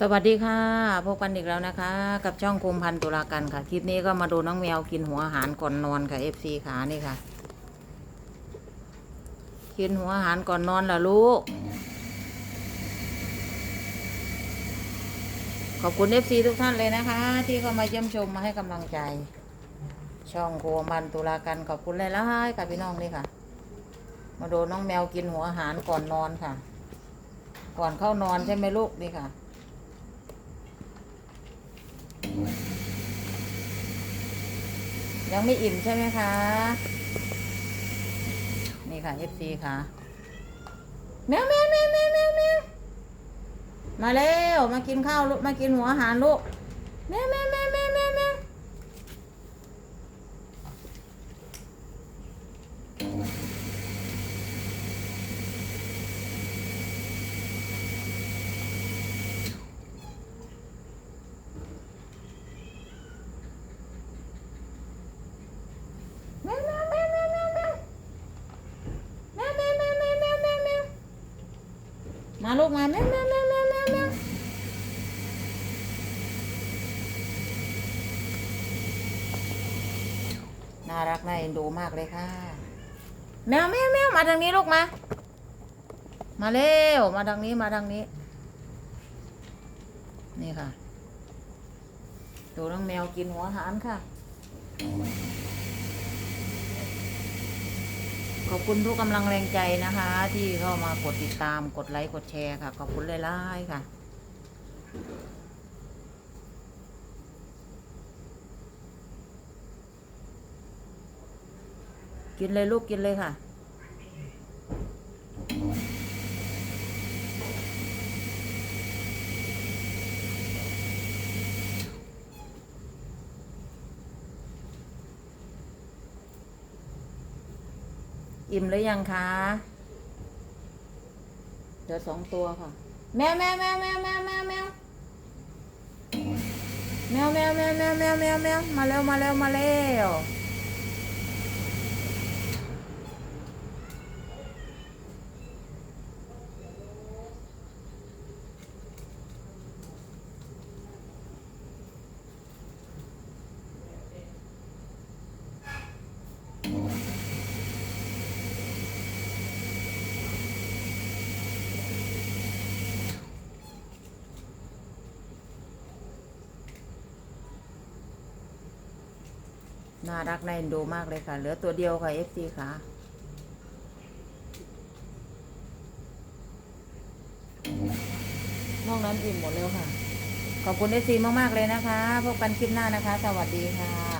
สวัสดีค่ะพบกันอีกแล้วนะคะ กับช่องคุมพันตุลากันค่ะ คลิปนี้ก็มาดูน้องแมวกินหัวอาหารก่อนนอนค่ะ FC ขานี่ค่ะ กินหัวอาหารก่อนนอนล่ะลูก ขอบคุณ FC ทุกท่านเลยนะคะ ที่เข้ามาเยี่ยมชมมาให้กำลังใจ ช่องคุมพันตุลากันขอบคุณเลยละค่ะพี่น้องนี่ค่ะ มาดูน้องแมวกินหัวอาหารก่อนนอนค่ะ ก่อนเข้านอนใช่ไหมลูกนี่ค่ะ ยังไม่อิ่มใช่ไหมคะ นี่ค่ะ FC ค่ะแมวแมวแมวแมวแมวแมวมาเร็วมากินข้าวลูกมากินหัวอาหารลูกแมวแมวแมวแมวแมวแมว ลูกมาแมวแมวแมวแมวแมวแมวน่ารักน่าเอ็นดูมากเลยค่ะ แมวแมวแมวมาทางนี้ลูกมา มาเร็วมาทางนี้มาทางนี้ นี่ค่ะ ดูน้องแมวกินหัวอาหารค่ะ ขอบคุณทุกกำลังแรงใจนะคะ ที่เข้ามากดติดตามกดไลค์กดแชร์ค่ะ ขอบคุณเลายๆค่ะกินเลยลูกกินเลยค่ะ อิ่มหรือยังคะเดี๋ยวสองตัวค่ะ แมวแมวแมวแมวแมวแมวแมวแมวแมวแมวแมวแมวแมวแมวมาเร็วมาเร็วมาเร็ว น่ารักน่าเอ็นดูมากเลยค่ะ เหลือตัวเดียวค่ะ FC ค่ะ นอกนั้นอิ่มหมดแล้วค่ะ ขอบคุณ FC มาก ๆ เลยนะคะ พบกันคลิปหน้านะคะ สวัสดีค่ะ